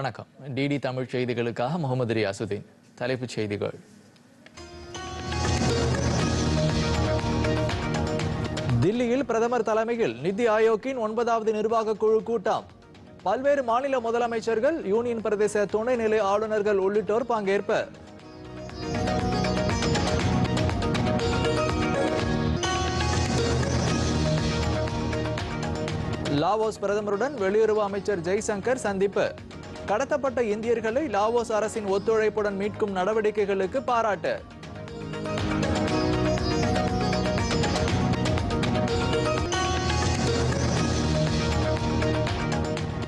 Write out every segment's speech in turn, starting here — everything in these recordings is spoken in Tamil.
வணக்கம். டிடி தமிழ் செய்திகளுக்காக முகமது ரியாசுதீன். தலைப்புச் செய்திகள். தில்லியில் பிரதமர் தலைமையில் நிதி ஆயோக்கின் ஒன்பதாவது நிர்வாக குழு கூட்டம். பல்வேறு மாநில முதலமைச்சர்கள் யூனியன் பிரதேச துணைநிலை ஆளுநர்கள் உள்ளிட்டோர் பங்கேற்பு. லாவோஸ் பிரதமருடன் வெளியுறவு அமைச்சர் ஜெய்சங்கர் சந்திப்பு. கடத்தப்பட்ட இந்தியர்களை லாவோஸ் அரசின் ஒத்துழைப்புடன் மீட்கும் நடவடிக்கைகளுக்கு பாராட்டு.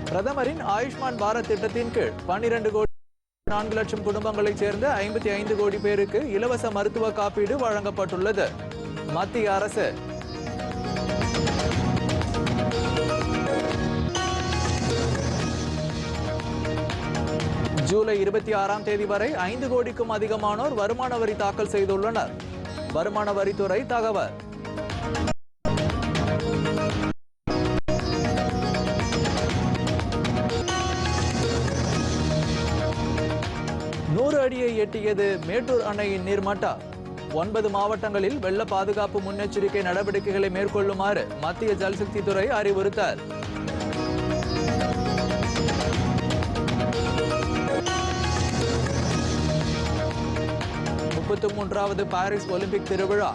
பிரதமரின் ஆயுஷ்மான் பாரத் திட்டத்தின் கீழ் பன்னிரண்டு கோடி நான்கு லட்சம் குடும்பங்களைச் சேர்ந்த ஐம்பத்தி ஐந்து கோடி பேருக்கு இலவச மருத்துவ காப்பீடு வழங்கப்பட்டுள்ளது. மத்திய அரசு ஜூலை இருபத்தி ஆறாம் தேதி வரை ஐந்து கோடிக்கும் அதிகமானோர் வருமான வரி தாக்கல் செய்துள்ளனர். வருமான வரித்துறை தகவல். நூறு அடியை எட்டியது மேட்டூர் அணையின் நீர்மட்டம் ஒன்பது மாவட்டங்களில் வெள்ள பாதுகாப்பு முன்னெச்சரிக்கை நடவடிக்கைகளை மேற்கொள்ளுமாறு மத்திய ஜல்சக்தி துறை அறிவுறுத்தல். முப்பத்தி மூன்றாவது பாரிஸ் ஒலிம்பிக் திருவிழா.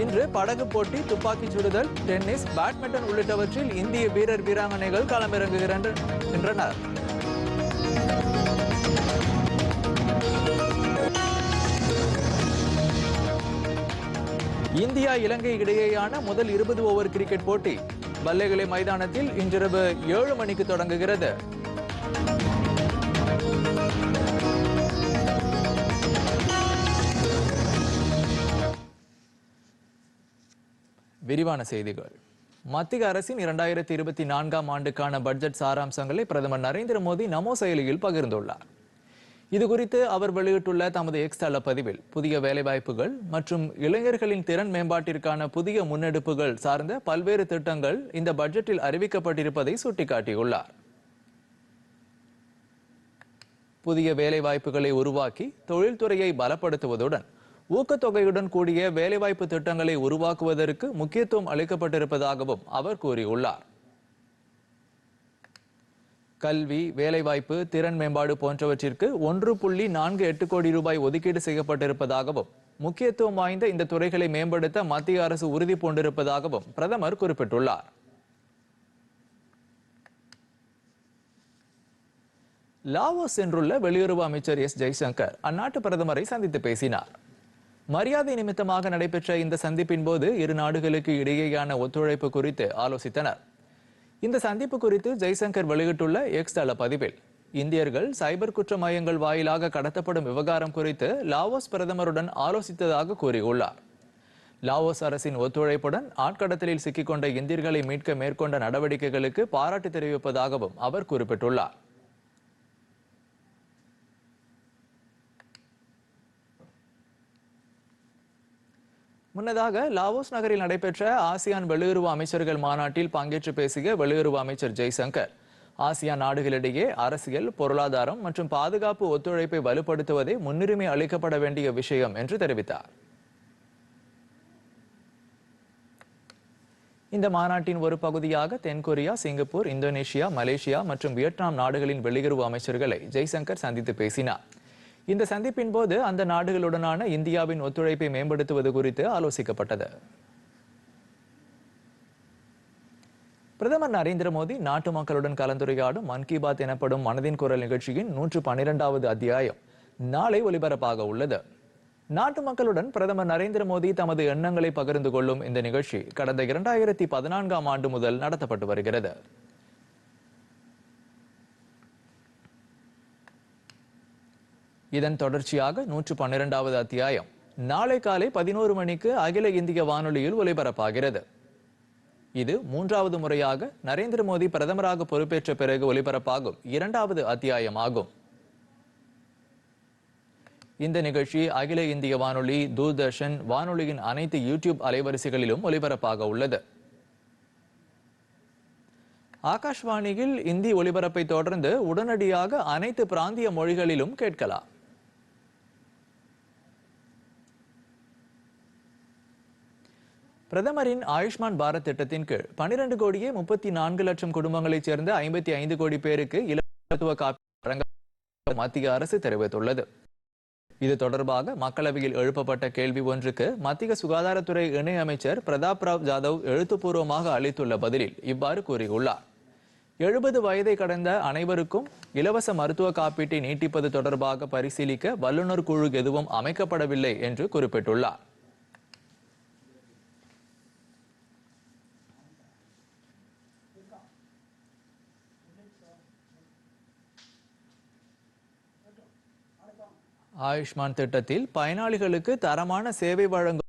இன்று படகு போட்டி துப்பாக்கிச் சுடுதல் டென்னிஸ் பேட்மிண்டன் உள்ளிட்டவற்றில் இந்திய வீரர் வீராங்கனைகள் களமிறங்குகின்றனர் இந்தியா இலங்கை இடையேயான முதல் இருபது ஓவர் கிரிக்கெட் போட்டி. பல்லைகளை மைதானத்தில் இன்றிரவு ஏழு மணிக்கு தொடங்குகிறது. விரிவான செய்திகள். மத்திய அரசின் இரண்டாயிரத்தி இருபத்தி நான்காம் ஆண்டுக்கான பட்ஜெட் சாராம்சங்களை பிரதமர் நரேந்திர மோடி நமோ செயலியில் பகிர்ந்துள்ளார். இதுகுறித்து அவர் வெளியிட்டுள்ள தமது எக்ஸ் தள பதிவில் புதிய வேலைவாய்ப்புகள் மற்றும் இளைஞர்களின் திறன் மேம்பாட்டிற்கான புதிய முன்னெடுப்புகள் சார்ந்த பல்வேறு திட்டங்கள் இந்த பட்ஜெட்டில் அறிவிக்கப்பட்டிருப்பதை சுட்டிக்காட்டியுள்ளார். புதிய வேலைவாய்ப்புகளை உருவாக்கி தொழில்துறையை பலப்படுத்துவதுடன் ஊக்கத்தொகையுடன் கூடிய வேலைவாய்ப்பு திட்டங்களை உருவாக்குவதற்கு முக்கியத்துவம் அளிக்கப்பட்டிருப்பதாகவும் அவர் கூறியுள்ளார். கல்வி வேலைவாய்ப்பு திறன் மேம்பாடு போன்றவற்றிற்கு ஒன்று புள்ளி நான்கு எட்டு கோடி ரூபாய் ஒதுக்கீடு செய்யப்பட்டிருப்பதாகவும் முக்கியத்துவம் வாய்ந்த இந்த துறைகளை மேம்படுத்த மத்திய அரசு உறுதி பூண்டிருப்பதாகவும் பிரதமர் குறிப்பிட்டுள்ளார். லாவோஸ் சென்றுள்ள வெளியுறவு அமைச்சர் எஸ் ஜெய்சங்கர் அந்நாட்டு பிரதமரை சந்தித்து பேசினார். மரியாதை நிமித்தமாக நடைபெற்ற இந்த சந்திப்பின் போது இரு நாடுகளுக்கு இடையேயான ஒத்துழைப்பு குறித்து ஆலோசித்தனர். இந்த சந்திப்பு குறித்து ஜெய்சங்கர் வெளியிட்டுள்ள எக்ஸ் தள பதிவில் இந்தியர்கள் சைபர் குற்ற மையங்கள் வாயிலாக கடத்தப்படும் விவகாரம் குறித்து லாவோஸ் பிரதமருடன் ஆலோசித்ததாக கூறியுள்ளார். லாவோஸ் அரசின் ஒத்துழைப்புடன் ஆட்கடத்தலில் சிக்கிக்கொண்ட இந்தியர்களை மீட்க மேற்கொண்ட நடவடிக்கைகளுக்கு பாராட்டு தெரிவிப்பதாகவும் அவர் குறிப்பிட்டுள்ளார். முன்னதாக லாவோஸ் நகரில் நடைபெற்ற ஆசியான் வெளியுறவு அமைச்சர்கள் மாநாட்டில் பங்கேற்று பேசிய வெளியுறவு அமைச்சர் ஜெய்சங்கர். ஆசியான் நாடுகளிடையே அரசியல் பொருளாதாரம் மற்றும் பாதுகாப்பு ஒத்துழைப்பை வலுப்படுத்துவதே முன்னுரிமை அளிக்கப்பட வேண்டிய விஷயம் என்று தெரிவித்தார். இந்த மாநாட்டின் ஒரு பகுதியாக தென்கொரியா சிங்கப்பூர் இந்தோனேஷியா மலேசியா மற்றும் வியட்நாம் நாடுகளின் வெளியுறவு அமைச்சர்களை ஜெய்சங்கர் சந்தித்து பேசினார். இந்த சந்திப்பின் போது அந்த நாடுகளுடனான இந்தியாவின் ஒத்துழைப்பை மேம்படுத்துவது குறித்து ஆலோசிக்கப்பட்டது. பிரதமர் நரேந்திர மோடி நாட்டு மக்களுடன் கலந்துரையாடும் மன் கி பாத் எனப்படும் மனதின் குரல் நிகழ்ச்சியின் நூற்று பன்னிரெண்டாவது அத்தியாயம் நாளை ஒலிபரப்பாக உள்ளது. நாட்டு மக்களுடன் பிரதமர் நரேந்திர மோடி தமது எண்ணங்களை பகிர்ந்து கொள்ளும் இந்த நிகழ்ச்சி கடந்த இரண்டாயிரத்தி பதினான்காம் ஆண்டு முதல் நடத்தப்பட்டு வருகிறது. இதன் தொடர்ச்சியாக நூற்று பன்னிரெண்டாவது அத்தியாயம். நாளை காலை பதினோரு மணிக்கு அகில இந்திய வானொலியில் ஒலிபரப்பாகிறது. இது மூன்றாவது முறையாக நரேந்திர மோடி பிரதமராக பொறுப்பேற்ற பிறகு ஒலிபரப்பாகும் இரண்டாவது அத்தியாயம் ஆகும் இந்த நிகழ்ச்சி அகில இந்திய வானொலி தூர்தர்ஷன் வானொலியின் அனைத்து யூடியூப் அலைவரிசைகளிலும் ஒலிபரப்பாக உள்ளது. ஆகாஷ்வாணியில் இந்தி ஒலிபரப்பை தொடர்ந்து உடனடியாக அனைத்து பிராந்திய மொழிகளிலும் கேட்கலாம். பிரதமரின் ஆயுஷ்மான் பாரத் திட்டத்தின் கீழ் பனிரெண்டு கோடியே முப்பத்தி நான்கு லட்சம் குடும்பங்களைச் சேர்ந்த ஐம்பத்தி ஐந்து கோடி பேருக்கு இலவசத்துவ காப்பீடு மத்திய அரசு தெரிவித்துள்ளது. இது தொடர்பாக மக்களவையில் எழுப்பப்பட்ட கேள்வி ஒன்றுக்கு மத்திய சுகாதாரத்துறை இணை அமைச்சர் பிரதாப் ராவ் ஜாதவ் எழுத்துப்பூர்வமாக அளித்துள்ள பதிலில் இவ்வாறு கூறியுள்ளார். எழுபது வயதை கடந்த அனைவருக்கும் இலவச மருத்துவ காப்பீட்டை நீட்டிப்பது தொடர்பாக பரிசீலிக்க வல்லுநர் குழு எதுவும் அமைக்கப்படவில்லை என்று குறிப்பிட்டுள்ளார். ஆயுஷ்மான் திட்டத்தில் பயனாளிகளுக்கு தரமான சேவை வழங்கும்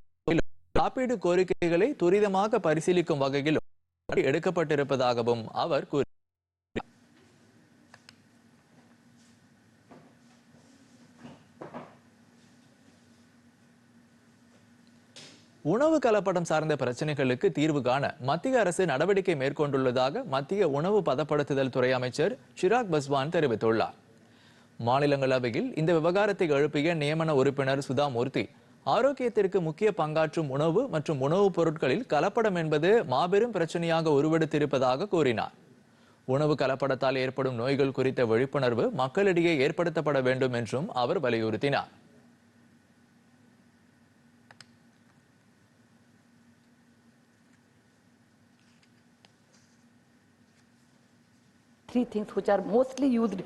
காப்பீடு கோரிக்கைகளை துரிதமாக பரிசீலிக்கும் வகையிலும் எடுக்கப்பட்டிருப்பதாகவும் அவர் கூறி உணவு கலப்படம் சார்ந்த பிரச்சனைகளுக்கு தீர்வு காண மத்திய அரசு நடவடிக்கை மேற்கொண்டுள்ளதாக மத்திய உணவு பதப்படுத்துதல் துறை அமைச்சர் சிராக் பஸ்வான் தெரிவித்துள்ளார். மாநிலங்களவையில் இந்த விவகாரத்தை எழுப்பிய நியமன உறுப்பினர் சுதாமூர்த்தி ஆரோக்கியத்திற்கு முக்கிய பங்காற்றும் உணவு மற்றும் உணவுப் பொருட்களில் கலப்படம் என்பது மாபெரும் பிரச்சனையாக உருவெடுத்திருப்பதாக கூறினார். உணவு கலப்படத்தால் ஏற்படும் நோய்கள் குறித்த விழிப்புணர்வு மக்களிடையே ஏற்படுத்தப்பட வேண்டும் என்றும் அவர் வலியுறுத்தினார். Three things which are mostly used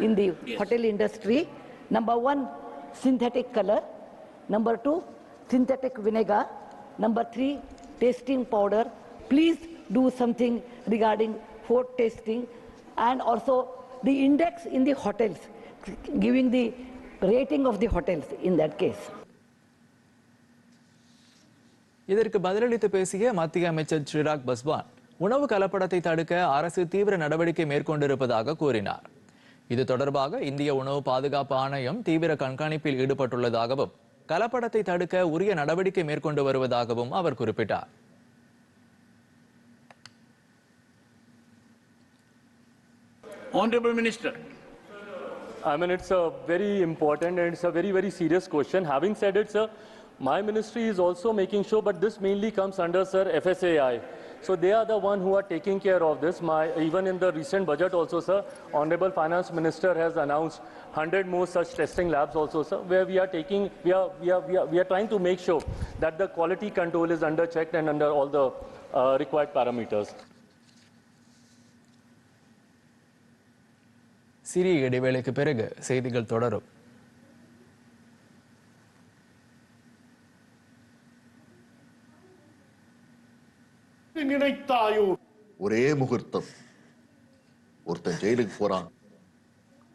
in the yes. hotel industry. Number one, synthetic color. Number two, synthetic vinegar. Number three, tasting powder. Please do something regarding food tasting and also the index in the hotels, giving the rating of the hotels in that case. இதற்கு பதிலளித்து பேசிய மத்திய அமைச்சர் சிராக் பஸ்வான் உணவு கலப்படத்தை தடுக்க அரசு தீவிர நடவடிக்கை மேற்கொண்டிருப்பதாக கூறினார் இது தொடர்பாக இந்திய உணவு பாதுகாப்பு ஆணையம் தீவிர கண்காணிப்பில் ஈடுபட்டுள்ளதாகவும் கலப்படத்தை தடுக்க உரிய நடவடிக்கை மேற்கொண்டு வருவதாகவும் அவர் குறிப்பிட்டார் Honorable Minister. I mean, it's a very important and it's a very, very serious question. Having said it, sir, my ministry is also making sure, but this mainly comes under, sir, FSAI. So they are the one who are taking care of this. My, even in the recent budget also, sir, Honorable Finance Minister has announced 100 more such testing labs also, sir, where we are taking, we are, we are, we are, we are trying to make sure that the quality control is under checked and under all the uh, required parameters. சிறிய இடைவேளைக்கு பிறகு செய்திகள் தொடரும் நினைத்தாயோ? ஒரே முகூர்த்தம். ஒருத்தன் ஜெயிலுக்கு போறான்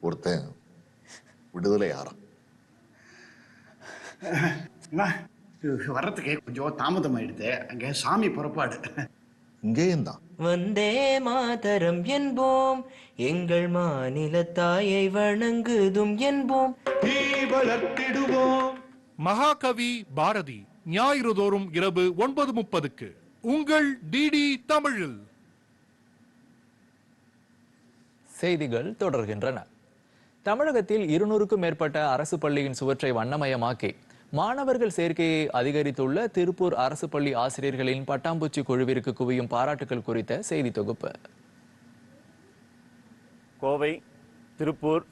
ஒருத்தன் விடுதலை ஆறான். வர்றதுக்கு கொஞ்சம் தாமதம் ஆயிடுது அங்க சாமி புறப்பாடு. இங்கேயும் தான். வந்தே மாதரம் என்போம். எங்கள் மாநில தாயை வணங்குதும் என்போம். மகாகவி பாரதி ஞாயிறு தோறும் இரவு ஒன்பது முப்பதுக்கு. உங்கள் டிடி தமிழில். செய்திகள் தொடர்கின்றன. தமிழகத்தில் இருநூறுக்கும் மேற்பட்ட அரசு பள்ளியின் சுவற்றை வண்ணமயமாக்கி மாணவர்கள் சேர்க்கையை அதிகரித்துள்ள திருப்பூர் அரசு பள்ளி ஆசிரியர்களின் பட்டாம்பூச்சி குழுவிற்கு குவியும் பாராட்டுகள் குறித்த செய்தி தொகுப்பு. கோவை திருப்பூர்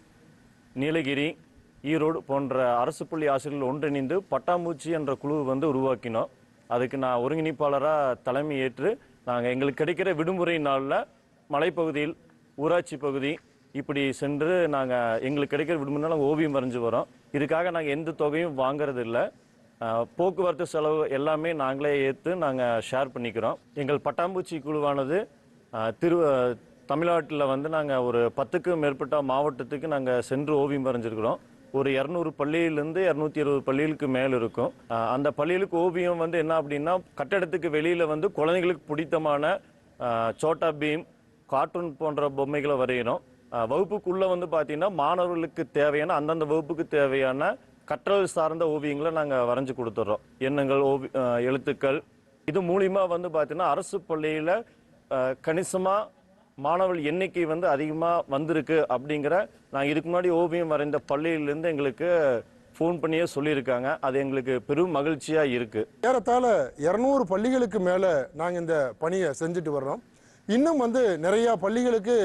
நீலகிரி ஈரோடு போன்ற அரசு பள்ளி ஆசிரியர்கள் ஒன்றிணைந்து பட்டாம்பூச்சி என்ற குழு வந்து உருவாக்கினோம். அதுக்கு நான் ஒருங்கிணைப்பாளராக தலைமை ஏற்று நாங்கள் எங்களுக்கு கிடைக்கிற விடுமுறை நாளில் மலைப்பகுதியில் ஊராட்சி பகுதி இப்படி சென்று நாங்கள் எங்களுக்கு கிடைக்கிற விடுமுறை நாள் ஓவியம் வரைஞ்சு வரோம். இதுக்காக நாங்கள் எந்த தொகையும் வாங்குறது இல்லை போக்குவரத்து செலவு எல்லாமே நாங்களே ஏற்று நாங்கள் ஷேர் பண்ணிக்கிறோம். எங்கள் பட்டாம்பூச்சி குழுவானது திரு தமிழ்நாட்டில் வந்து நாங்கள் ஒரு பத்துக்கும் மேற்பட்ட மாவட்டத்துக்கு நாங்கள் சென்று ஓவியம் வரைஞ்சிருக்கிறோம். ஒரு இரநூறு பள்ளியிலேருந்து இரநூத்தி இருபது பள்ளிகளுக்கு மேல் இருக்கும். அந்த பள்ளிகளுக்கு ஓவியம் வந்து என்ன அப்படின்னா கட்டடத்துக்கு வெளியில் வந்து குழந்தைங்களுக்கு பிடித்தமான சோட்டா பீம் கார்ட்டூன் போன்ற பொம்மைகளை வரையணும். வகுப்புக்குள்ளே வந்து பார்த்தீங்கன்னா மாணவர்களுக்கு தேவையான அந்தந்த வகுப்புக்கு தேவையான கற்றல் சார்ந்த ஓவியங்களை நாங்கள் வரைஞ்சி கொடுத்துட்றோம் எண்ணங்கள் ஓவி எழுத்துக்கள். இது மூலிமா வந்து பார்த்தீங்கன்னா அரசு பள்ளியில் கணிசமாக மாணவர்கள் எண்ணிக்கை வந்து அதிகமாக வந்திருக்கு அப்படிங்கிற நாங்கள் இதுக்கு முன்னாடி ஓவியம் வரைந்த பள்ளியிலேருந்து எங்களுக்கு ஃபோன் பண்ணியே சொல்லியிருக்காங்க. அது எங்களுக்கு பெரும் மகிழ்ச்சியாக இருக்குது ஏறத்தாழ இரநூறு பள்ளிகளுக்கு மேலே நாங்கள் இந்த பணியை செஞ்சுட்டு வர்றோம். இன்னும் வந்து நிறையா பள்ளிகளுக்கு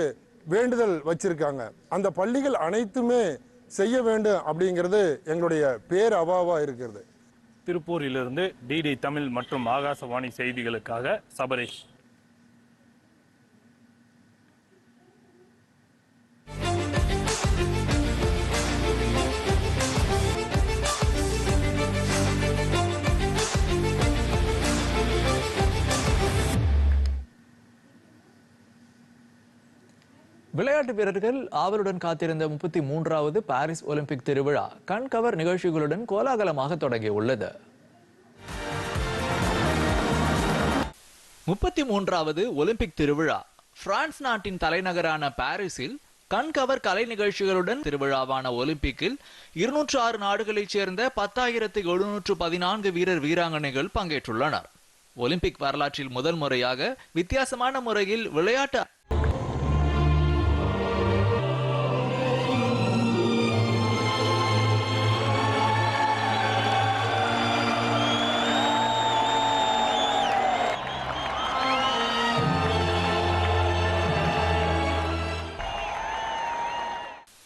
வேண்டுதல் வச்சிருக்காங்க. அந்த பள்ளிகள் அனைத்துமே செய்ய வேண்டும் அப்படிங்கிறது எங்களுடைய பேர் அவாவாக இருக்கிறது. திருப்பூரிலிருந்து டிடி தமிழ் மற்றும் ஆகாசவாணி செய்திகளுக்காக சபரேஷ். விளையாட்டு வீரர்கள் ஆவலுடன் காத்திருந்த முப்பத்தி மூன்றாவது பாரிஸ் ஒலிம்பிக் திருவிழா கண்கவர் நிகழ்ச்சிகளுடன் கோலாகலமாக தொடங்கியுள்ளது. முப்பத்தி மூன்றாவது ஒலிம்பிக் திருவிழா பிரான்ஸ் நாட்டின் தலைநகரான பாரிஸில் கண்கவர் கலை நிகழ்ச்சிகளுடன் திருவிழாவான ஒலிம்பிக்கில் இருநூற்று ஆறு நாடுகளைச் சேர்ந்த பத்தாயிரத்து எழுநூற்று பதினான்கு வீரர் வீராங்கனைகள் பங்கேற்றுள்ளனர். ஒலிம்பிக் வரலாற்றில் முதல் முறையாக வித்தியாசமான முறையில் விளையாட்டு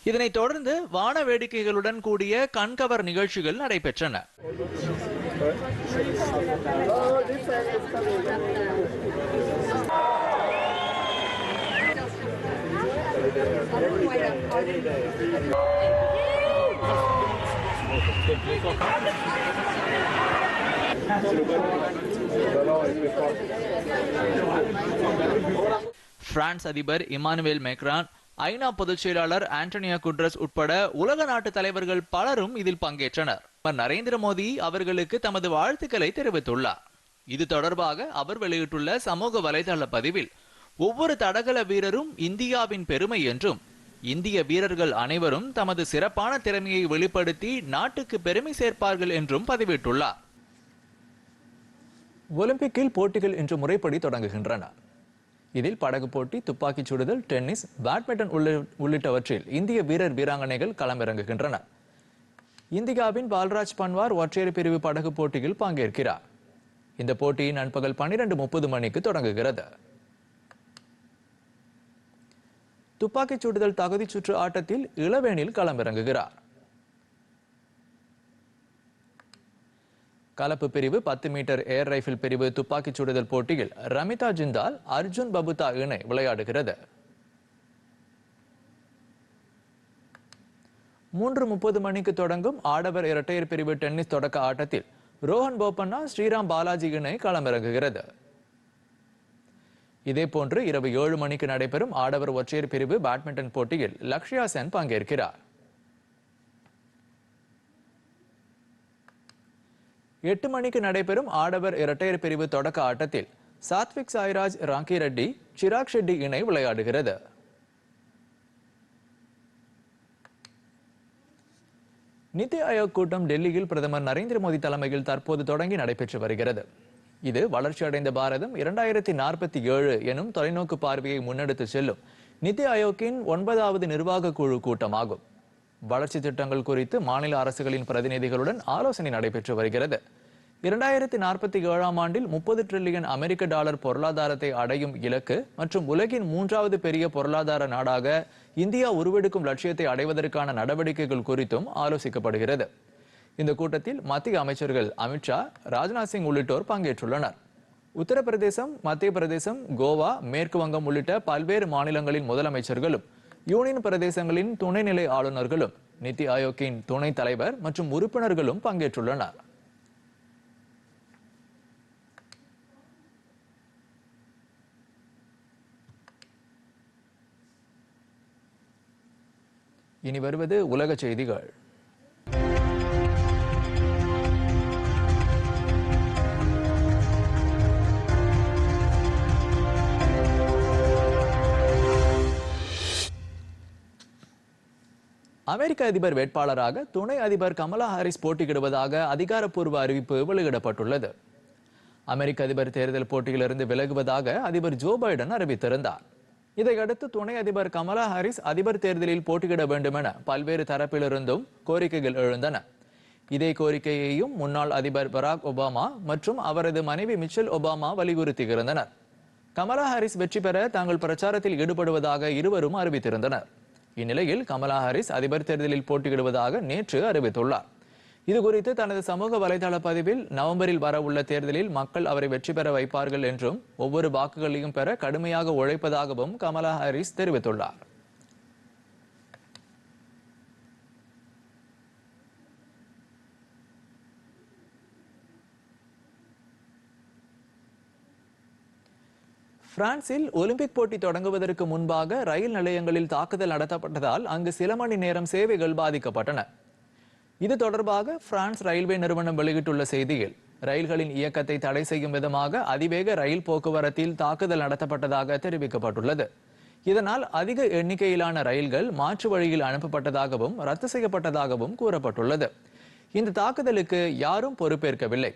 இதனைத் தொடர்ந்து வான வேடிக்கைகளுடன் கூடிய கண்கவர் நிகழ்ச்சிகள் நடைபெற்றன. பிரான்ஸ் அதிபர் இமானுவேல் மேக்ரான் ஐநா பொதுச் செயலாளர் ஆண்டனியா குட்ரஸ் உட்பட உலக நாட்டு தலைவர்கள் பலரும் இதில் பங்கேற்றனர். நரேந்திர மோடி அவர்களுக்கு தமது வாழ்த்துக்களை தெரிவித்துள்ளார். இது தொடர்பாக அவர் வெளியிட்டுள்ள சமூக வலைதள பதிவில் ஒவ்வொரு தடகள வீரரும் இந்தியாவின் பெருமை என்றும் இந்திய வீரர்கள் அனைவரும் தமது சிறப்பான திறமையை வெளிப்படுத்தி நாட்டுக்கு பெருமை சேர்ப்பார்கள் என்றும் பதிவிட்டுள்ளார். ஒலிம்பிக்கில் போட்டிகள் இன்று முறைப்படி தொடங்குகின்றன. இதில் படகு போட்டி துப்பாக்கிச் சுடுதல் டென்னிஸ் பேட்மிண்டன் உள்ளிட்டவற்றில் இந்திய வீரர் வீராங்கனைகள் களமிறங்குகின்றனர் இந்தியாவின் பால்ராஜ் பன்வார் ஒற்றையர் பிரிவு படகு போட்டியில் பங்கேற்கிறார். இந்த போட்டி நண்பகல் பன்னிரண்டு முப்பது மணிக்கு தொடங்குகிறது. துப்பாக்கிச் சுடுதல் தகுதிச் சுற்று ஆட்டத்தில் இளவேனில் களமிறங்குகிறார். கலப்பு பிரிவு பத்து மீட்டர் ஏர் ரைபிள் பிரிவு துப்பாக்கிச் சுடுதல் போட்டியில் ரமிதா ஜிந்தால் அர்ஜுன் பபுதா இணை விளையாடுகிறது. மூன்று முப்பது மணிக்கு தொடங்கும் ஆடவர் இரட்டையர் பிரிவு டென்னிஸ் தொடக்க ஆட்டத்தில் ரோஹன் போபண்ணா ஸ்ரீராம் பாலாஜி இணை களமிறங்குகிறது. இதேபோன்று இரவு ஏழு மணிக்கு நடைபெறும் ஆடவர் ஒற்றையர் பிரிவு பேட்மிண்டன் போட்டியில் லக்ஷ்யா சென் பங்கேற்கிறார். எட்டு மணிக்கு நடைபெறும் ஆடவர் இரட்டையர் பிரிவு தொடக்க ஆட்டத்தில் சாத்விக் சாய்ராஜ் ராங்கி ரெட்டி சிராக் ஷெட்டி இணை விளையாடுகிறது. நிதி ஆயோக் கூட்டம் டெல்லியில் பிரதமர் நரேந்திர மோடி தலைமையில் தற்போது தொடங்கி நடைபெற்று வருகிறது. இது வளர்ச்சியடைந்த பாரதம் இரண்டாயிரத்தி நாற்பத்தி ஏழு எனும் தொலைநோக்கு பார்வையை முன்னெடுத்து செல்லும் நிதி ஆயோக்கின் ஒன்பதாவது நிர்வாக குழு கூட்டமாகும். வளர்ச்சி திட்டங்கள் குறித்து மாநில அரசுகளின் பிரதிநிதிகளுடன் ஆலோசனை நடைபெற்று வருகிறது. இரண்டாயிரத்தி நாற்பத்தி ஏழாம் ஆண்டில் முப்பது டிரில்லியன் அமெரிக்க டாலர் பொருளாதாரத்தை அடையும் இலக்கு மற்றும் உலகின் மூன்றாவது பெரிய பொருளாதார நாடாக இந்தியா உருவெடுக்கும் லட்சியத்தை அடைவதற்கான நடவடிக்கைகள் குறித்தும் ஆலோசிக்கப்படுகிறது. இந்த கூட்டத்தில் மத்திய அமைச்சர்கள் அமித்ஷா ராஜ்நாத் சிங் உள்ளிட்டோர் பங்கேற்றுள்ளனர். உத்தரப்பிரதேசம் மத்திய பிரதேசம் கோவா மேற்கு வங்கம் உள்ளிட்ட பல்வேறு மாநிலங்களின் முதலமைச்சர்களும் யூனியன் பிரதேசங்களின் துணைநிலை ஆளுநர்களும் நிதி ஆயோக்கின் துணைத் தலைவர் மற்றும் உறுப்பினர்களும் பங்கேற்றுள்ளனர். இனி வருவது உலக செய்திகள். அமெரிக்க அதிபர் வேட்பாளராக துணை அதிபர் கமலா ஹாரிஸ் போட்டியிடுவதாக அதிகாரப்பூர்வ அறிவிப்பு வெளியிடப்பட்டுள்ளது. அமெரிக்க அதிபர் தேர்தல் போட்டியிலிருந்து விலகுவதாக அதிபர் ஜோ பைடன் அறிவித்திருந்தார். இதையடுத்து துணை அதிபர் கமலா ஹாரிஸ் அதிபர் தேர்தலில் போட்டியிட வேண்டும் என பல்வேறு தரப்பிலிருந்தும் கோரிக்கைகள் எழுந்தன. இதே கோரிக்கையையும் முன்னாள் அதிபர் பராக் ஒபாமா மற்றும் அவரது மனைவி மிச்சல் ஒபாமா வலியுறுத்தியிருந்தனர். கமலா ஹாரிஸ் வெற்றி பெற தாங்கள் பிரச்சாரத்தில் ஈடுபடுவதாக இருவரும் அறிவித்திருந்தனர். இந்நிலையில் கமலா ஹாரிஸ் அதிபர் தேர்தலில் போட்டியிடுவதாக நேற்று அறிவித்துள்ளார். இது குறித்து தனது சமூக வலைதள பதிவில் நவம்பரில் வரவுள்ள தேர்தலில் மக்கள் அவரை வெற்றி பெற வைப்பார்கள் என்றும் ஒவ்வொரு வாக்குகளையும் பெற கடுமையாக உழைப்பதாகவும் கமலா ஹாரிஸ் தெரிவித்துள்ளார். பிரான்சில் ஒலிம்பிக் போட்டி தொடங்குவதற்கு முன்பாக ரயில் நிலையங்களில் தாக்குதல் நடத்தப்பட்டதால் அங்கு சில மணி நேரம் சேவைகள் பாதிக்கப்பட்டன. இது தொடர்பாக பிரான்ஸ் ரயில்வே நிறுவனம் வெளியிட்டுள்ள செய்தியில் ரயில்களின் இயக்கத்தை தடை செய்யும் விதமாக அதிவேக ரயில் போக்குவரத்தில் தாக்குதல் நடத்தப்பட்டதாக தெரிவிக்கப்பட்டுள்ளது. இதனால் அதிக எண்ணிக்கையிலான ரயில்கள் மாற்று வழியில் அனுப்பப்பட்டதாகவும் ரத்து செய்யப்பட்டதாகவும் கூறப்பட்டுள்ளது. இந்த தாக்குதலுக்கு யாரும் பொறுப்பேற்கவில்லை.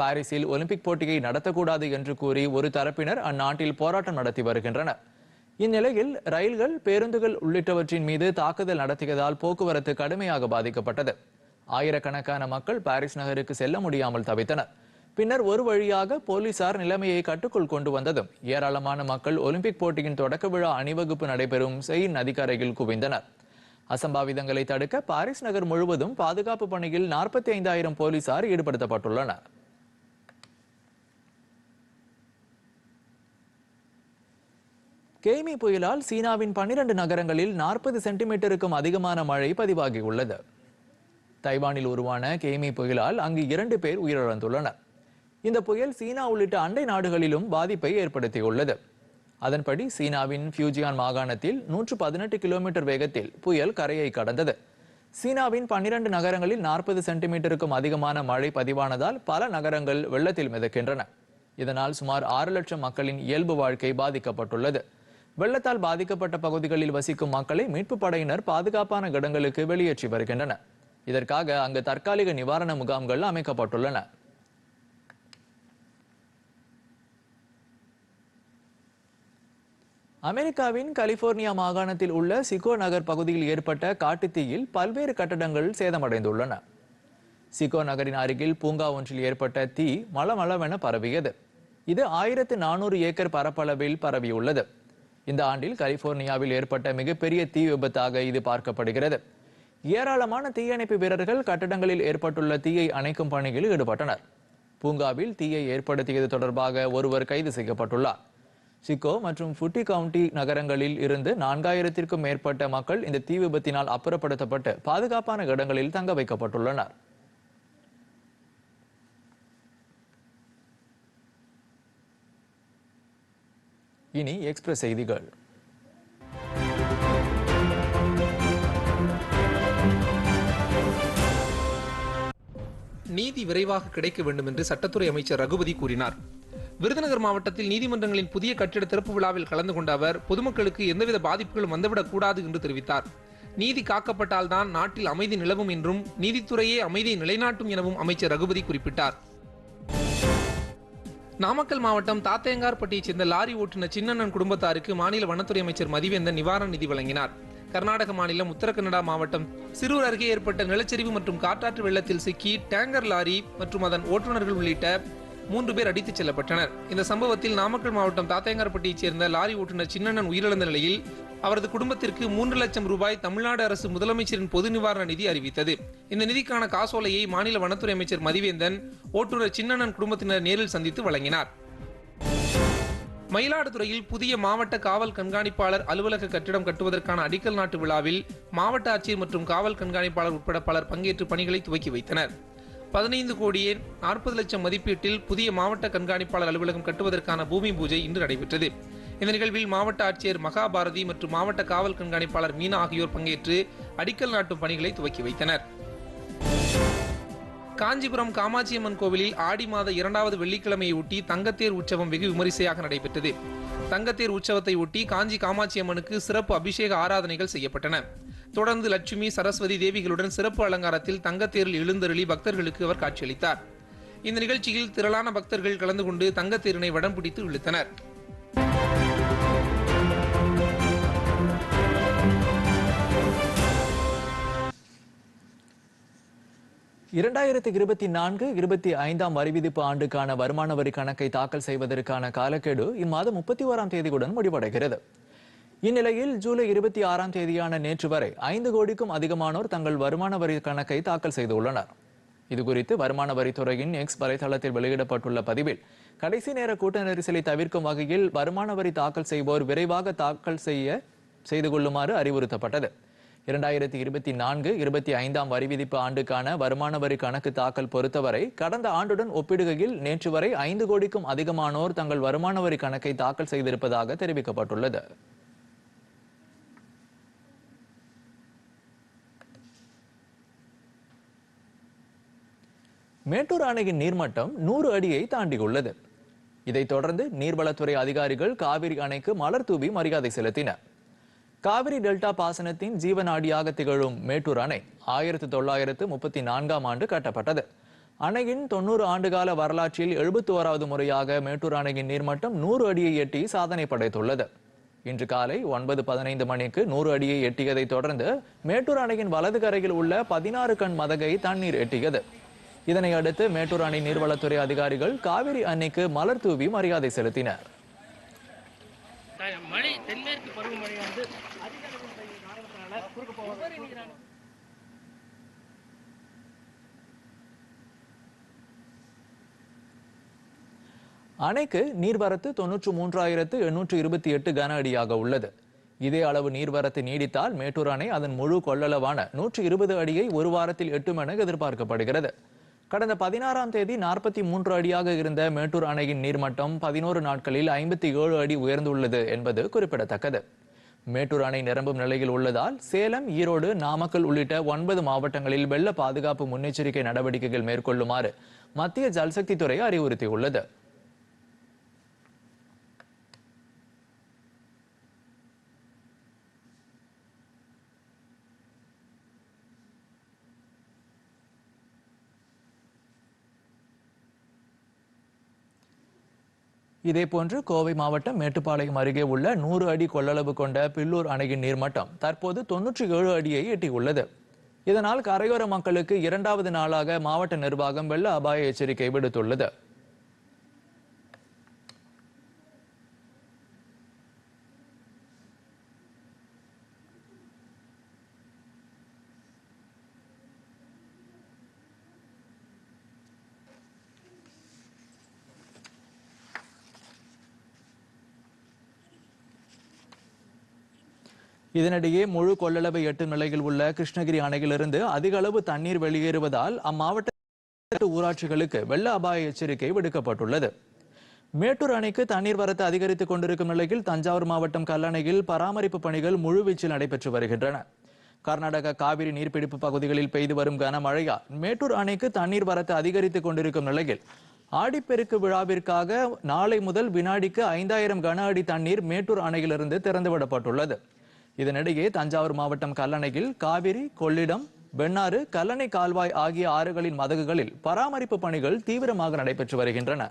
பாரிஸில் ஒலிம்பிக் போட்டியை நடத்தக்கூடாது என்று கூறி ஒரு தரப்பினர் அந்நாட்டில் போராட்டம் நடத்தி வருகின்றனர். இந்நிலையில் ரயில்கள் பேருந்துகள் உள்ளிட்டவற்றின் மீது தாக்குதல் நடத்தியதால் போக்குவரத்து கடுமையாக பாதிக்கப்பட்டது. ஆயிரக்கணக்கான மக்கள் பாரிஸ் நகருக்கு செல்ல முடியாமல் தவித்தனர். பின்னர் ஒரு வழியாக போலீசார் நிலைமையை கட்டுக்குள் கொண்டு வந்ததும் ஏராளமான மக்கள் ஒலிம்பிக் போட்டியின் தொடக்க விழா அணிவகுப்பு நடைபெறும் செயின் நதிக்கரையில் குவிந்தனர். அசம்பாவிதங்களை தடுக்க பாரிஸ் நகர் முழுவதும் பாதுகாப்பு பணியில் நாற்பத்தி ஐந்தாயிரம் போலீசார் ஈடுபடுத்தப்பட்டுள்ளனர். கெய்மி புயலால் சீனாவின் பன்னிரண்டு நகரங்களில் நாற்பது சென்டிமீட்டருக்கும் அதிகமான மழை பதிவாகியுள்ளது. தைவானில் உருவான கெய்மி புயலால் அங்கு இரண்டு பேர் உயிரிழந்துள்ளனர். இந்த புயல் சீனா உள்ளிட்ட அண்டை நாடுகளிலும் பாதிப்பை ஏற்படுத்தியுள்ளது. அதன்படி சீனாவின் ஃபியூஜியான் மாகாணத்தில் நூற்று பதினெட்டு கிலோமீட்டர் வேகத்தில் புயல் கரையை கடந்தது. சீனாவின் பன்னிரண்டு நகரங்களில் நாற்பது சென்டிமீட்டருக்கும் அதிகமான மழை பதிவானதால் பல நகரங்கள் வெள்ளத்தில் மிதக்கின்றன. இதனால் சுமார் ஆறு லட்சம் மக்களின் இயல்பு வாழ்க்கை பாதிக்கப்பட்டுள்ளது. வெள்ளத்தால் பாதிக்கப்பட்ட பகுதிகளில் வசிக்கும் மக்களை மீட்பு படையினர் பாதுகாப்பான இடங்களுக்கு வெளியேற்றி வருகின்றனர். இதற்காக அங்கு தற்காலிக நிவாரண முகாம்கள் அமைக்கப்பட்டுள்ளன. அமெரிக்காவின் கலிபோர்னியா மாகாணத்தில் உள்ள சிகோ நகர் பகுதியில் ஏற்பட்ட காட்டுத்தீயில் பல்வேறு கட்டடங்கள் சேதமடைந்துள்ளன. சிகோ நகரின் அருகில் பூங்கா ஒன்றில் ஏற்பட்ட தீ மளமளவென பரவியது. இது ஆயிரத்து நானூறு ஏக்கர் பரப்பளவில் பரவியுள்ளது. இந்த ஆண்டில் கலிபோர்னியாவில் ஏற்பட்ட மிகப்பெரிய தீ விபத்தாக இது பார்க்கப்படுகிறது. ஏராளமான தீயணைப்பு வீரர்கள் கட்டடங்களில் ஏற்பட்டுள்ள தீயை அணைக்கும் பணியில் ஈடுபட்டனர். பூங்காவில் தீயை ஏற்படுத்தியது தொடர்பாக ஒருவர் கைது செய்யப்பட்டுள்ளார். சிக்கோ மற்றும் ஃபுட்டி கவுண்டி நகரங்களில் இருந்து நான்காயிரத்திற்கும் மேற்பட்ட மக்கள் இந்த தீ விபத்தினால் அப்புறப்படுத்தப்பட்டு பாதுகாப்பான இடங்களில் தங்க வைக்கப்பட்டுள்ளனர். இனி எக்ஸ்பிரஸ் செய்திகள். நீதி விரைவாக கிடைக்க வேண்டும் என்று சட்டத்துறை அமைச்சர் ரகுபதி கூறினார். விருதுநகர் மாவட்டத்தில் நீதிமன்றங்களின் புதிய கட்டிட திறப்பு விழாவில் கலந்து கொண்ட அவர் பொதுமக்களுக்கு எந்தவித பாதிப்புகளும் வந்துவிடக் கூடாது என்று தெரிவித்தார். நீதி காக்கப்பட்டால்தான் நாட்டில் அமைதி நிலவும் என்றும் நீதித்துறையே அமைதியை நிலைநாட்டும் எனவும் அமைச்சர் ரகுபதி குறிப்பிட்டார். நாமக்கல் மாவட்டம் தாத்தையங்கார்பட்டியைச் சேர்ந்த லாரி ஓட்டுநர் சின்னண்ணன் குடும்பத்தாருக்கு மாநில வனத்துறை அமைச்சர் மதிவேந்தன் நிவாரண நிதி வழங்கினார். கர்நாடக மாநிலம் உத்தரகன்னடா மாவட்டம் சிறூர் அருகே ஏற்பட்ட நிலச்சரிவு மற்றும் காட்டாற்று வெள்ளத்தில் சிக்கி டேங்கர் லாரி மற்றும் அதன் ஓட்டுநர்கள் உள்ளிட்ட மூன்று பேர் அடித்துச் செல்லப்பட்டனர். இந்த சம்பவத்தில் நாமக்கல் மாவட்டம் தாத்தையங்கார்பட்டியைச் சேர்ந்த லாரி ஓட்டுநர் சின்னண்ணன் உயிரிழந்த நிலையில் அவரது குடும்பத்திற்கு மூன்று லட்சம் ரூபாய் தமிழ்நாடு அரசு முதலமைச்சரின் பொது நிவாரண நிதி அறிவித்தது. இந்த நிதிக்கான காசோலையை மாநில வனத்துறை அமைச்சர் மதிவேந்தன் ஓட்டுநர் சின்னண்ணன் குடும்பத்தினர் நேரில் சந்தித்து வழங்கினார். மயிலாடுதுறையில் புதிய மாவட்ட காவல் கண்காணிப்பாளர் அலுவலக கட்டிடம் கட்டுவதற்கான அடிக்கல் நாட்டு விழாவில் மாவட்ட ஆட்சியர் மற்றும் காவல் கண்காணிப்பாளர் உட்பட பலர் பங்கேற்று பணிகளை துவக்கி வைத்தனர். பதினைந்து கோடியே நாற்பது லட்சம் மதிப்பீட்டில் புதிய மாவட்ட கண்காணிப்பாளர் அலுவலகம் கட்டுவதற்கான பூமி பூஜை இன்று நடைபெற்றது. இந்த நிகழ்வில் மாவட்ட ஆட்சியர் மகாபாரதி மற்றும் மாவட்ட காவல் கண்காணிப்பாளர் மீனா ஆகியோர் பங்கேற்று அடிக்கல் நாட்டும் பணிகளை துவக்கி வைத்தனர். காஞ்சிபுரம் காமாட்சியம்மன் கோவிலில் ஆடி மாத இரண்டாவது வெள்ளிக்கிழமையை ஒட்டி தங்கத்தேர் உற்சவம் வெகு விமரிசையாக நடைபெற்றது. தங்கத்தேர் உற்சவத்தை ஒட்டி காஞ்சி காமாட்சியம்மனுக்கு சிறப்பு அபிஷேக ஆராதனைகள் செய்யப்பட்டன. தொடர்ந்து லட்சுமி சரஸ்வதி தேவிகளுடன் சிறப்பு அலங்காரத்தில் தங்கத்தேரில் எழுந்தருளி பக்தர்களுக்கு அவர் காட்சியளித்தார். இந்த நிகழ்ச்சியில் திரளான பக்தர்கள் கலந்து கொண்டு தங்கத்தேரினை வடம் பிடித்து இழுத்தனர். இரண்டாயிரத்தி இருபத்தி நான்கு இருபத்தி ஐந்தாம் வரிவிதிப்பு ஆண்டுக்கான வருமான வரி கணக்கை தாக்கல் செய்வதற்கான காலக்கெடு இம்மாதம் முப்பத்தி ஓராம் தேதியுடன் முடிவடைகிறது. இந்நிலையில் ஜூலை இருபத்தி ஆறாம் தேதியான நேற்று வரை ஐந்து கோடிக்கும் அதிகமானோர் தங்கள் வருமான வரி கணக்கை தாக்கல் செய்துள்ளனர். இதுகுறித்து வருமான வரித்துறையின் எக்ஸ் வலைதளத்தில் வெளியிடப்பட்டுள்ள பதிவில் கடைசி நேர கூட்ட நெரிசலை தவிர்க்கும் வகையில் வருமான வரி தாக்கல் செய்வோர் விரைவாக தாக்கல் செய்ய செய்து கொள்ளுமாறு அறிவுறுத்தப்பட்டது. இரண்டாயிரத்தி இருபத்தி நான்கு இருபத்தி ஐந்தாம் வரி விதிப்பு ஆண்டுக்கான வருமான வரி கணக்கு தாக்கல் பொறுத்தவரை கடந்த ஆண்டுடன் ஒப்பிடுகையில் நேற்று வரை ஐந்து கோடிக்கும் அதிகமானோர் தங்கள் வருமான வரி கணக்கை தாக்கல் செய்திருப்பதாக தெரிவிக்கப்பட்டுள்ளது. மேட்டூர் அணையின் நீர்மட்டம் நூறு அடியை தாண்டியுள்ளது. இதைத் தொடர்ந்து நீர்வளத்துறை அதிகாரிகள் காவிரி அணைக்கு மலர் தூவி மரியாதை செலுத்தினர். காவிரி டெல்டா பாசனத்தின் ஜீவநாடியாக திகழும் மேட்டூர் அணை ஆயிரத்தி தொள்ளாயிரத்து முப்பத்தி நான்காம் ஆண்டு கட்டப்பட்டது. அணையின் தொண்ணூறு ஆண்டுகால வரலாற்றில் எழுபத்தி ஓராவது முறையாக மேட்டூர் அணையின் நீர்மட்டம் நூறு அடியை எட்டி சாதனை படைத்துள்ளது. இன்று காலை ஒன்பது பதினைந்து மணிக்கு நூறு அடியை எட்டியதைத் தொடர்ந்து மேட்டூர் அணையின் வலது கரையில் உள்ள பதினாறு கண் மதகை தண்ணீர் எட்டியது. இதனை அடுத்து மேட்டூர் அணை நீர்வளத்துறை அதிகாரிகள் காவிரி அன்னைக்கு மலர் தூவி மரியாதை செலுத்தினர். மழை தென்மேற்கு பருவமழை வந்து அதிக அளவில் பெய்யும் காரணத்தினால குறுக்க போவாங்க அணைக்கு நீர்வரத்து தொன்னூற்று மூன்றாயிரத்து எண்ணூற்று இருபத்தி எட்டு கன அடியாக உள்ளது. இதே அளவு நீர்வரத்து நீடித்தால் மேட்டூர் அணை அதன் முழு கொள்ளளவான நூற்று இருபது அடியை ஒரு வாரத்தில் எட்டும் என எதிர்பார்க்கப்படுகிறது. கடந்த பதினாறாம் தேதி நாற்பத்தி மூன்று அடியாக இருந்த மேட்டூர் அணையின் நீர்மட்டம் பதினோரு நாட்களில் ஐம்பத்தி ஏழு அடி உயர்ந்துள்ளது என்பது குறிப்பிடத்தக்கது. மேட்டூர் அணை நிரம்பும் நிலையில் உள்ளதால் சேலம் ஈரோடு நாமக்கல் உள்ளிட்ட ஒன்பது மாவட்டங்களில் வெள்ள பாதுகாப்பு முன்னெச்சரிக்கை நடவடிக்கைகள் மேற்கொள்ளுமாறு மத்திய ஜல்சக்தி துறை அறிவுறுத்தியுள்ளது. இதேபோன்று கோவை மாவட்டம் மேட்டுப்பாளையம் அருகே உள்ள நூறு அடி கொள்ளளவு கொண்ட பில்லூர் அணையின் நீர்மட்டம் தற்போது தொன்னூற்றி ஏழு அடியை எட்டியுள்ளது. இதனால் கரையோர மக்களுக்கு இரண்டாவது நாளாக மாவட்ட நிர்வாகம் வெள்ள அபாய எச்சரிக்கை விடுத்துள்ளது. இதனிடையே முழு கொள்ளளவை எட்டும் நிலையில் உள்ள கிருஷ்ணகிரி அணையிலிருந்து அதிக அளவு தண்ணீர் வெளியேறுவதால் அம்மாவட்ட ஊராட்சிகளுக்கு வெள்ள அபாய எச்சரிக்கை விடுக்கப்பட்டுள்ளது. மேட்டூர் அணைக்கு தண்ணீர் வரத்து அதிகரித்துக் கொண்டிருக்கும் நிலையில் தஞ்சாவூர் மாவட்டம் கல்லணையில் பராமரிப்பு பணிகள் முழுவீச்சில் நடைபெற்று வருகின்றன. கர்நாடக காவிரி நீர்பிடிப்பு பகுதிகளில் பெய்து வரும் கனமழையால் மேட்டூர் அணைக்கு தண்ணீர் வரத்து அதிகரித்துக் கொண்டிருக்கும் நிலையில் ஆடிப்பெருக்கு விழாவிற்காக நாளை முதல் வினாடிக்கு ஐந்தாயிரம் கன அடி தண்ணீர் மேட்டூர் அணையிலிருந்து திறந்துவிடப்பட்டுள்ளது. இதனிடையே தஞ்சாவூர் மாவட்டம் கல்லணையில் காவிரி கொள்ளிடம் வெண்ணாறு கல்லணை கால்வாய் ஆகிய ஆறுகளின் மதகுகளில் பராமரிப்பு பணிகள் தீவிரமாக நடைபெற்று வருகின்றன.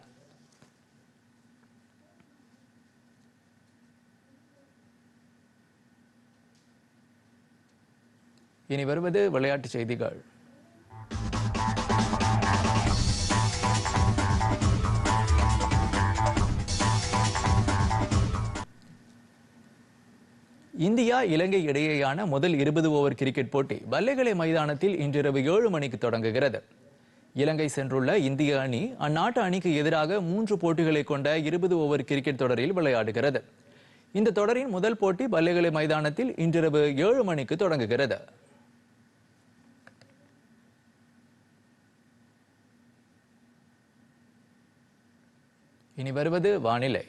இனி வருவது விளையாட்டுச் செய்திகள். இந்தியா இலங்கை இடையேயான முதல் இருபது ஓவர் கிரிக்கெட் போட்டி வல்லைகளை மைதானத்தில் இன்றிரவு ஏழு மணிக்கு தொடங்குகிறது. இலங்கை சென்றுள்ள இந்திய அணி அந்நாட்டு அணிக்கு எதிராக மூன்று போட்டிகளை கொண்ட இருபது ஓவர் கிரிக்கெட் தொடரில் விளையாடுகிறது. இந்த தொடரின் முதல் போட்டி பல்லைகளை மைதானத்தில் இன்றிரவு ஏழு மணிக்கு தொடங்குகிறது. இனி வருவது வானிலை.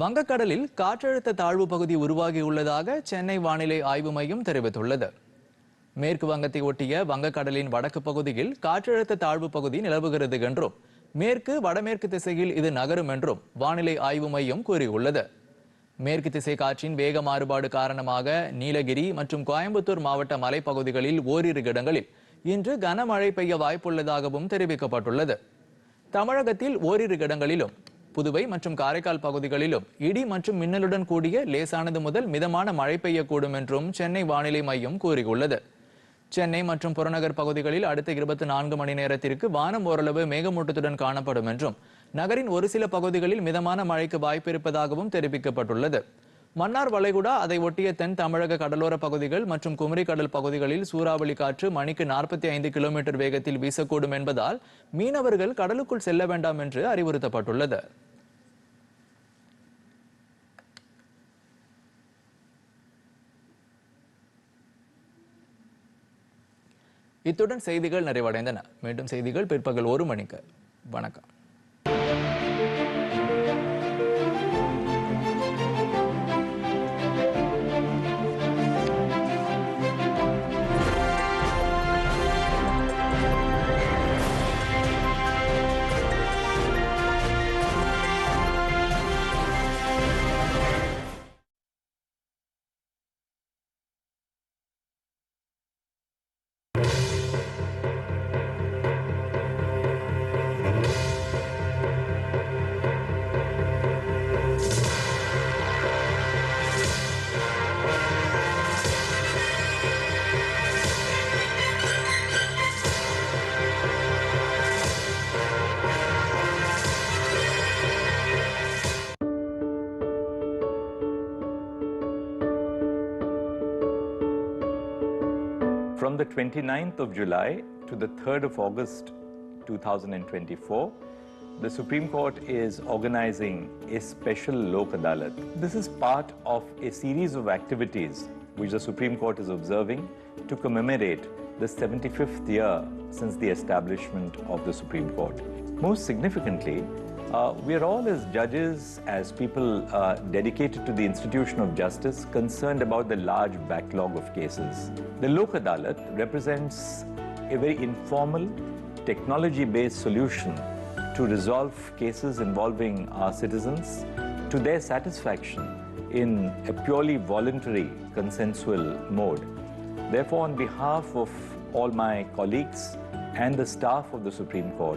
வங்கக்கடலில் காற்றழுத்த தாழ்வு பகுதி உருவாகியுள்ளதாக சென்னை வானிலை ஆய்வு மையம் தெரிவித்துள்ளது. மேற்கு வங்கத்தை ஒட்டிய வங்கக்கடலின் வடக்கு பகுதியில் காற்றழுத்த தாழ்வு பகுதி நிலவுகிறது என்றும் மேற்கு வடமேற்கு திசையில் இது நகரும் என்றும் வானிலை ஆய்வு மையம் கூறியுள்ளது. மேற்கு திசை காற்றின் வேக மாறுபாடு காரணமாக நீலகிரி மற்றும் கோயம்புத்தூர் மாவட்ட மலைப்பகுதிகளில் ஓரிரு இடங்களில் இன்று கனமழை பெய்ய வாய்ப்புள்ளதாகவும் தெரிவிக்கப்பட்டுள்ளது. தமிழகத்தில் ஓரிரு இடங்களிலும் புதுவை மற்றும் காரைக்கால் பகுதிகளிலும் இடி மற்றும் மின்னலுடன் கூடிய லேசானது முதல் மிதமான மழை பெய்யக்கூடும் என்றும் சென்னை வானிலை மையம் கூறியுள்ளது. சென்னை மற்றும் புறநகர் பகுதிகளில் அடுத்த இருபத்தி நான்கு மணி நேரத்திற்கு வானம் ஓரளவு மேகமூட்டத்துடன் காணப்படும் என்றும் நகரின் ஒரு சில பகுதிகளில் மிதமான மழைக்கு வாய்ப்பு இருப்பதாகவும் தெரிவிக்கப்பட்டுள்ளது. மன்னார் வளைகுடா அதை ஒட்டிய தென் தமிழக கடலோர பகுதிகள் மற்றும் குமரி கடல் பகுதிகளில் சூறாவளி காற்று மணிக்கு நாற்பத்தி ஐந்து கிலோமீட்டர் வேகத்தில் வீசக்கூடும் என்பதால் மீனவர்கள் கடலுக்குள் செல்ல வேண்டாம் என்று அறிவுறுத்தப்பட்டுள்ளது. இத்துடன் செய்திகள் நிறைவடைந்தன. மீண்டும் செய்திகள் பிற்பகல் ஒரு மணிக்கு. வணக்கம். From the 29th of July to the 3rd of August 2024, the Supreme Court is organizing a special Lok Adalat. This is part of a series of activities which the Supreme Court is observing to commemorate the 75th year since the establishment of the Supreme Court. Most significantly, uh, we are all, as judges, as people uh, dedicated to the institution of justice, concerned about the large backlog of cases. The Lok Adalat represents a very informal, technology based solution to resolve cases involving our citizens to their satisfaction in a purely voluntary, consensual mode. Therefore, on behalf of all my colleagues and the staff of the Supreme Court,